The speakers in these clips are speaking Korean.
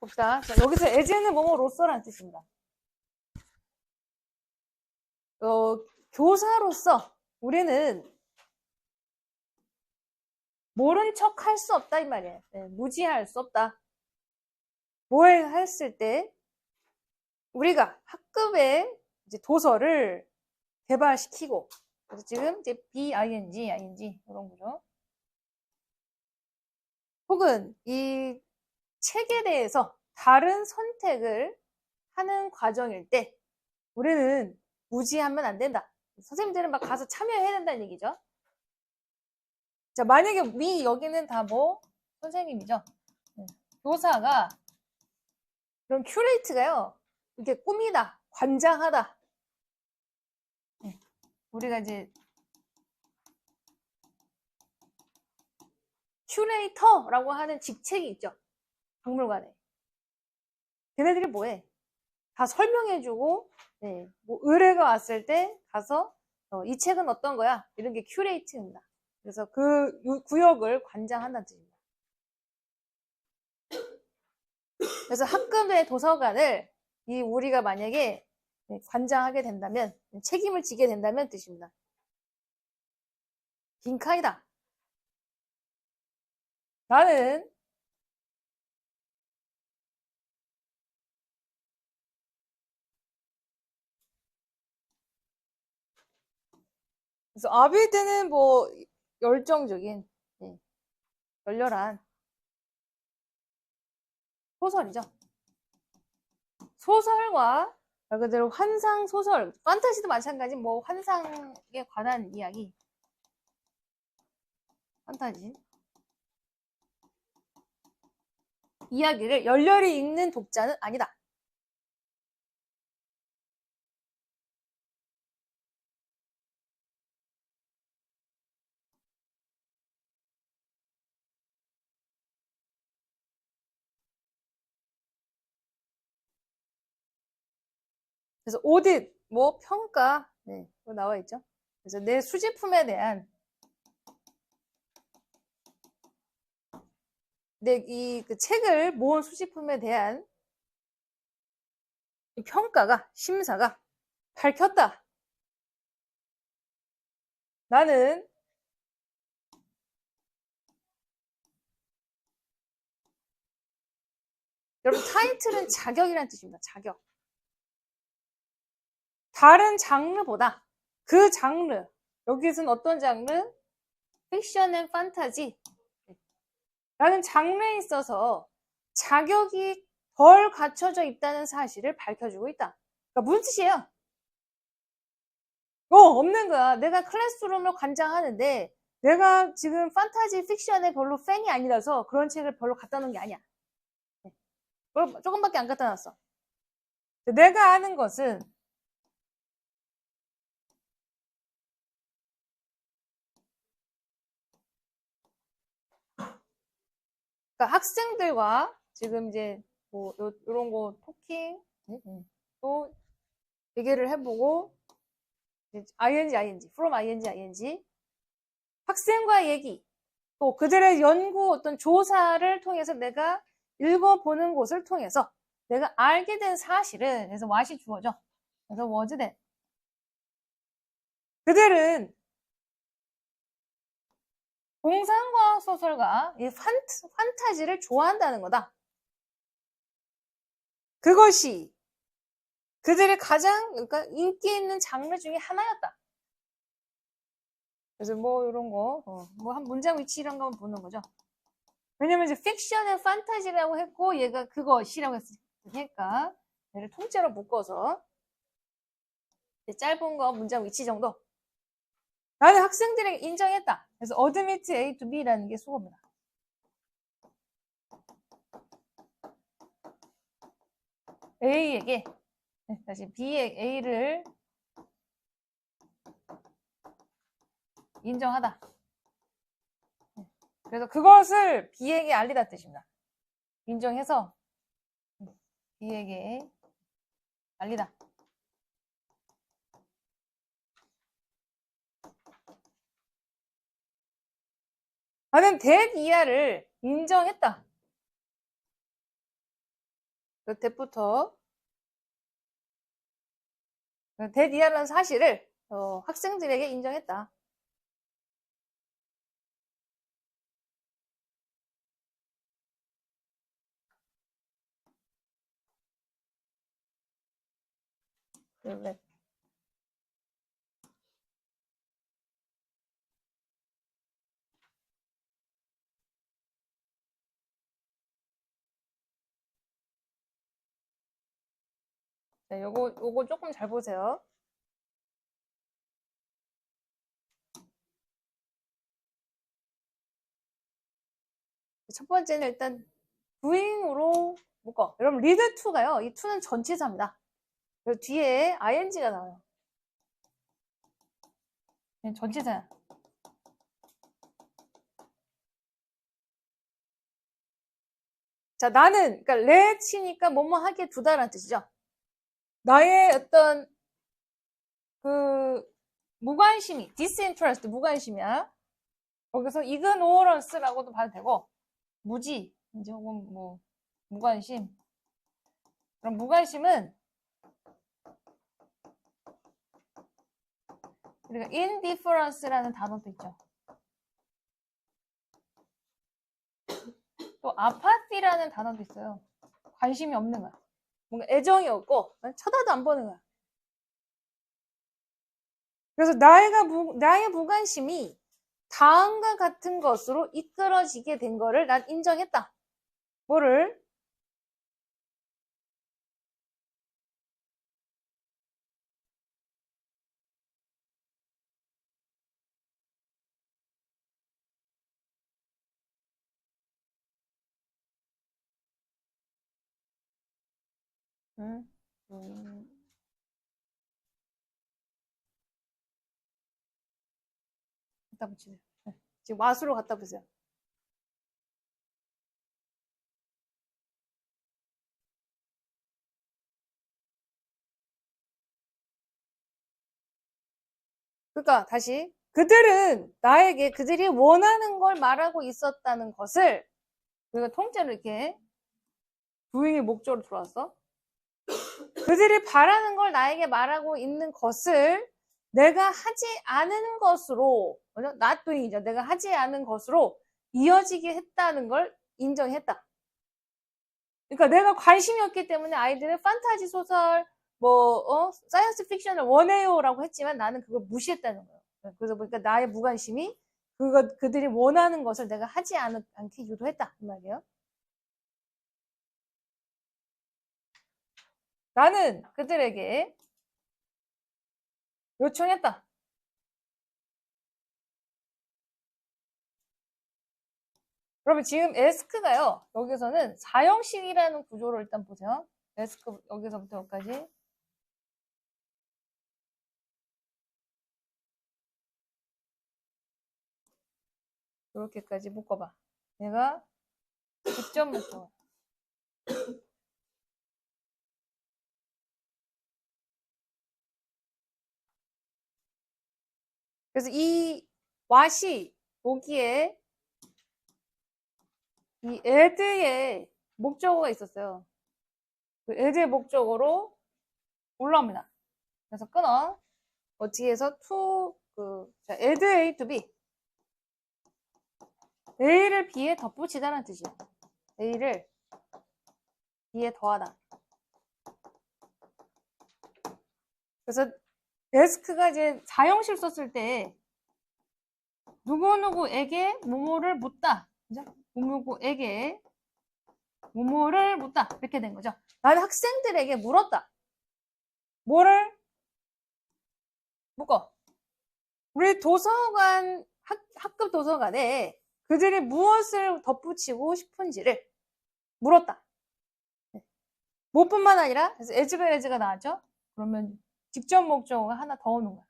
봅시다. 자, 여기서 에제는 뭐뭐 로서라는 뜻입니다. 어, 교사로서 우리는 모른 척 할 수 없다 이 말이에요. 네, 무지할 수 없다. 뭘 했을 때 우리가 학급의 도서를 개발시키고 그래서 지금 이제 B, ing, ing 이런 거죠. 혹은 이 책에 대해서 다른 선택을 하는 과정일 때 우리는 무지하면 안 된다. 선생님들은 막 가서 참여해야 된다는 얘기죠. 자, 만약에 미 여기는 다 뭐 선생님이죠. 네. 교사가 그럼 큐레이트가요. 이렇게 꾸미다, 관장하다. 네. 우리가 이제 큐레이터라고 하는 직책이 있죠. 박물관에. 걔네들이 뭐해? 다 설명해주고, 네, 뭐 의뢰가 왔을 때 가서 어, 이 책은 어떤 거야? 이런 게 큐레이트입니다. 그래서 그 유- 구역을 관장한다는 뜻입니다. 그래서 학급의 도서관을 이 우리가 만약에 네, 관장하게 된다면 책임을 지게 된다면 뜻입니다. 빈칸이다. 나는 그래서 아비드는 뭐 열정적인 예, 열렬한 소설이죠. 소설과 말 그대로 환상 소설, 판타지도 마찬가지 뭐 환상에 관한 이야기. 판타지. 이야기를 열렬히 읽는 독자는 아니다. 그래서 오딧, 뭐 평가, 네, 그거 나와 있죠. 그래서 내 수집품에 대한 내이 그 책을 모은 수집품에 대한 이 평가가 심사가 밝혔다. 나는 여러분 타이틀은 자격이라는 뜻입니다. 자격. 다른 장르보다 그 장르 여기서는 어떤 장르? 픽션 앤 판타지 라는 장르에 있어서 자격이 덜 갖춰져 있다는 사실을 밝혀주고 있다. 그러니까 무슨 뜻이에요? 어, 없는 거야. 내가 클래스룸을 관장하는데 내가 지금 판타지 픽션에 별로 팬이 아니라서 그런 책을 별로 갖다 놓은 게 아니야. 네. 조금밖에 안 갖다 놨어. 내가 아는 것은 그러니까 학생들과 지금 이제 뭐 요, 요런 거 토킹 또 얘기를 해보고 ing, ing, from ing, ing. 학생과 얘기. 또 그들의 연구 어떤 조사를 통해서 내가 읽어보는 곳을 통해서 내가 알게 된 사실은 그래서 what이 주어져. 그래서 was that 그들은 공상과학 소설과 이 판트, 판타지를 좋아한다는 거다. 그것이 그들의 가장 그러니까 인기 있는 장르 중에 하나였다. 그래서 뭐 이런 거, 뭐한 문장 위치 이런 거 보는 거죠. 왜냐면 이제 픽션의 판타지라고 했고 얘가 그것이라고 했으니까 얘를 통째로 묶어서 짧은 거 문장 위치 정도 나는 학생들에게 인정했다. 그래서 admit A to B라는 게 수고입니다. A에게 네, 다시 B의 A를 인정하다. 네, 그래서 그것을 B에게 알리다 뜻입니다. 인정해서 B에게 알리다. 나는 that 이하를 인정했다. 그 that부터 that이라는 사실을 어, 학생들에게 인정했다. 네. 네, 요거, 요거 조금 잘 보세요. 첫 번째는 일단 doing으로 묶어. 여러분, lead to가요. 이 to는 전치사입니다. 그리고 뒤에 ing가 나와요. 네, 전치사야. 자, 나는, 그러니까 let이니까 뭐뭐 하게 두다라는 뜻이죠. 나의 어떤 그 무관심이 disinterest 무관심이야. 거기서 ignorance라고도 봐도 되고 무지 이제 혹은 뭐 무관심. 그럼 무관심은 우리가 indifference라는 단어도 있죠. 또 apathy라는 단어도 있어요. 관심이 없는 거야. 뭔가 애정이 없고 쳐다도 안 보는 거야. 그래서 나이가 무, 나의 무관심이 다음과 같은 것으로 이끌어지게 된 거를 난 인정했다. 뭐를? 음, 음. 갖다 붙이세요. 네. 지금 마수로 갖다 보세요. 그러니까 다시 그들은 나에게 그들이 원하는 걸 말하고 있었다는 것을 우리가 통째로 이렇게 부잉의 목적으로 들어왔어. 그들이 바라는 걸 나에게 말하고 있는 것을 내가 하지 않은 것으로, not doing이죠. 내가 하지 않은 것으로 이어지게 했다는 걸 인정했다. 그러니까 내가 관심이 없기 때문에 아이들은 판타지 소설, 뭐, 어, 사이언스 픽션을 원해요라고 했지만 나는 그걸 무시했다는 거예요. 그래서 보니까 나의 무관심이 그거, 그들이 원하는 것을 내가 하지 않, 않게 유도했다. 이 말이에요. 나는 그들에게 요청했다. 그러면 지금 ask가요. 여기서는 사형식이라는 구조를 일단 보세요. ask 여기서부터 여기까지. 이렇게까지 묶어봐. 내가 직접 묶어. 그래서 이 왓이 보기에 이 에드의 목적어가 있었어요. 그 에드의 목적어로 올라옵니다. 그래서 끊어. 어떻게 해서 to 그 자, add A to B A를 B에 덧붙이다는 뜻이에요. A를 B에 더하다. 그래서 데스크가 이제 사형식 썼을 때 누구누구에게 뭐뭐를 묻다. 그죠? 누구누구에게 뭐뭐를 묻다. 이렇게 된 거죠. 나는 학생들에게 물었다. 뭐를? 묶어. 우리 도서관, 학, 학급 도서관에 그들이 무엇을 덧붙이고 싶은지를 물었다. 네. 뭐뿐만 아니라, 에즈베레즈가 나왔죠? 그러면 직접 목적어가 하나 더 오는 거야.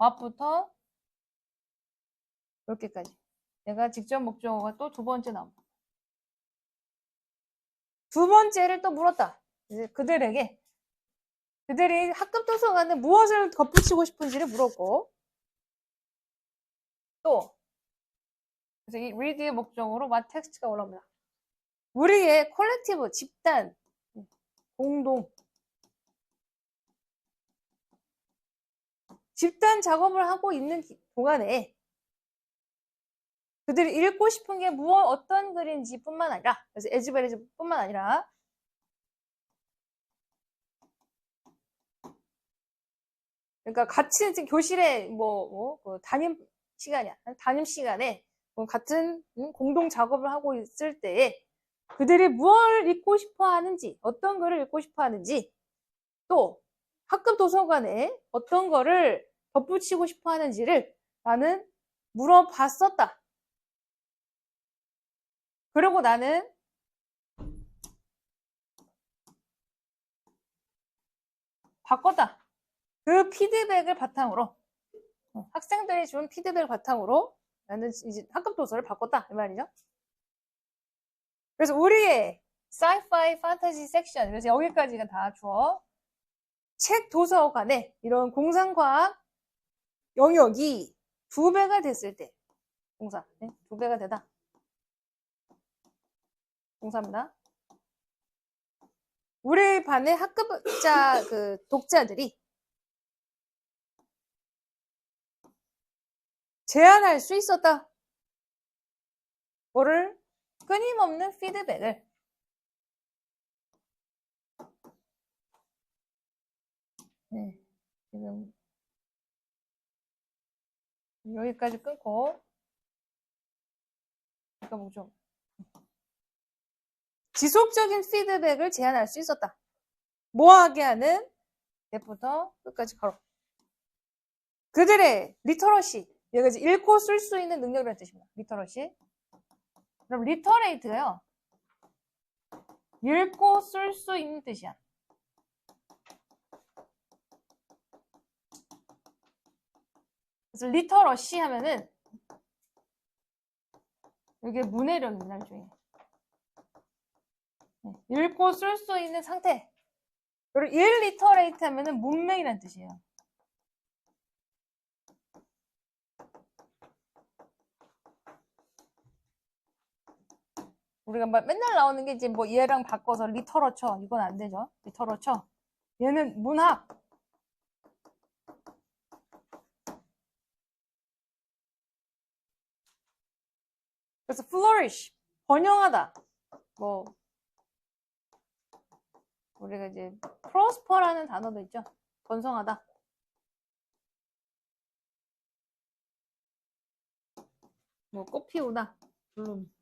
what부터 이렇게까지. 내가 직접 목적어가 또 두 번째 나옵니다. 두 번째를 또 물었다. 이제 그들에게 그들이 학급 도서관에 무엇을 덧붙이고 싶은지를 물었고 또 그래서 이 read의 목적으로 what text가 올라옵니다. 우리의 콜렉티브 집단 공동 집단 작업을 하고 있는 기- 동안에 그들이 읽고 싶은 게 무엇 어떤 글인지 뿐만 아니라 그래서 에즈베르즈 뿐만 아니라 그러니까 같이 교실에 뭐, 뭐, 그 담임 시간이야. 담임 시간에 뭐 같은 음, 공동 작업을 하고 있을 때에 그들이 무엇을 읽고 싶어 하는지, 어떤 글을 읽고 싶어 하는지, 또 학급 도서관에 어떤 거를 덧붙이고 싶어 하는지를 나는 물어봤었다. 그리고 나는 바꿨다. 그 피드백을 바탕으로 어, 학생들이 준 피드백을 바탕으로 나는 이제 학급 도서를 바꿨다 이 말이죠. 그래서 우리의 sci-fi 판타지 섹션 그래서 여기까지가 다 주어 책 도서관에 이런 공상과학 영역이 두 배가 됐을 때 공사 네? 두 배가 되다 공사입니다. 우리 반의 학급자 그 독자들이 제한할 수 있었다. 뭐를 끊임없는 피드백을 네, 지금 여기까지 끊고 이거 뭐죠? 지속적인 피드백을 제한할 수 있었다. 뭐하게 하는 넷부터 끝까지 가로. 그들의 리터러시 이제 읽고 쓸 수 있는 능력이라는 뜻입니다. 리터러시. 그럼 리터레이트가요. 읽고 쓸 수 있는 뜻이야. 그래서 리터러시 하면은 이게 문해력입니다, 일종의. 네, 읽고 쓸 수 있는 상태. 그리고 일리터레이트 하면은 문맹이라는 뜻이에요. 우리가 막 맨날 나오는 게 이제 뭐 얘랑 바꿔서 리터러처 이건 안 되죠. 리터러처. 얘는 문학. 그래서 flourish 번영하다. 뭐 우리가 이제 prosper라는 단어도 있죠. 번성하다. 뭐 꽃 피우다. 물론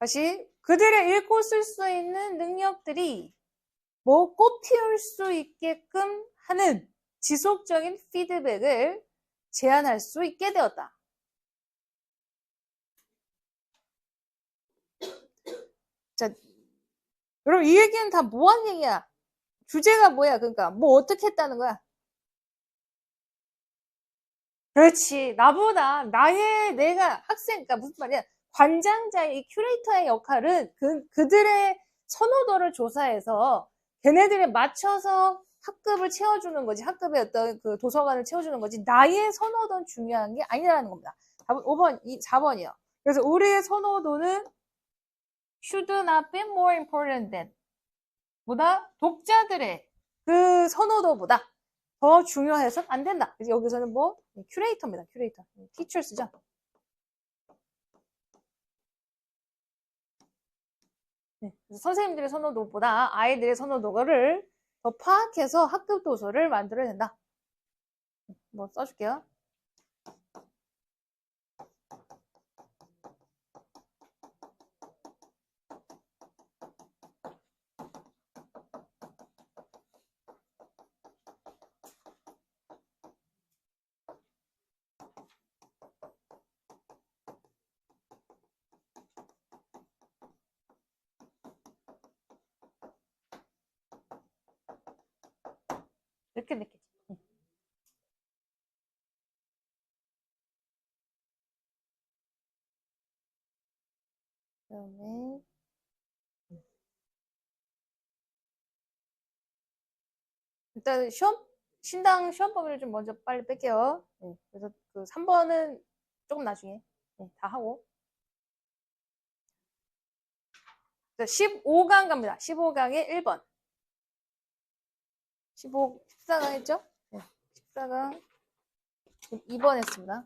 다시 그들의 읽고 쓸 수 있는 능력들이 뭐 꽃 피울 수 있게끔 하는 지속적인 피드백을 제안할 수 있게 되었다. 자, 여러분 이 얘기는 다 뭐한 얘기야? 주제가 뭐야? 그러니까 뭐 어떻게 했다는 거야? 그렇지. 나보다 나의 내가 학생, 그러니까 무슨 말이야? 관장자의 이 큐레이터의 역할은 그, 그들의 선호도를 조사해서 걔네들에 맞춰서 학급을 채워주는 거지. 학급의 어떤 그 도서관을 채워주는 거지. 나의 선호도는 중요한 게 아니라는 겁니다. 답은 5번, 2, 4번이요. 그래서 우리의 선호도는 should not be more important than 보다 독자들의 그 선호도보다 더 중요해서는 안 된다. 그래서 여기서는 뭐 큐레이터입니다. 큐레이터. 티처스죠. 네, 선생님들의 선호도보다 아이들의 선호도를 더 파악해서 학급 도서를 만들어야 된다. 뭐 써줄게요. 이렇게. 응. 그다음에 일단 시험 신당 시험 범위를 좀 먼저 빨리 뺄게요. 네, 그래서 그 3번은 조금 나중에 네, 다 하고 자, 15강 갑니다. 15강의 1번. 15, 14강 했죠? 네. 14강. 2번 했습니다.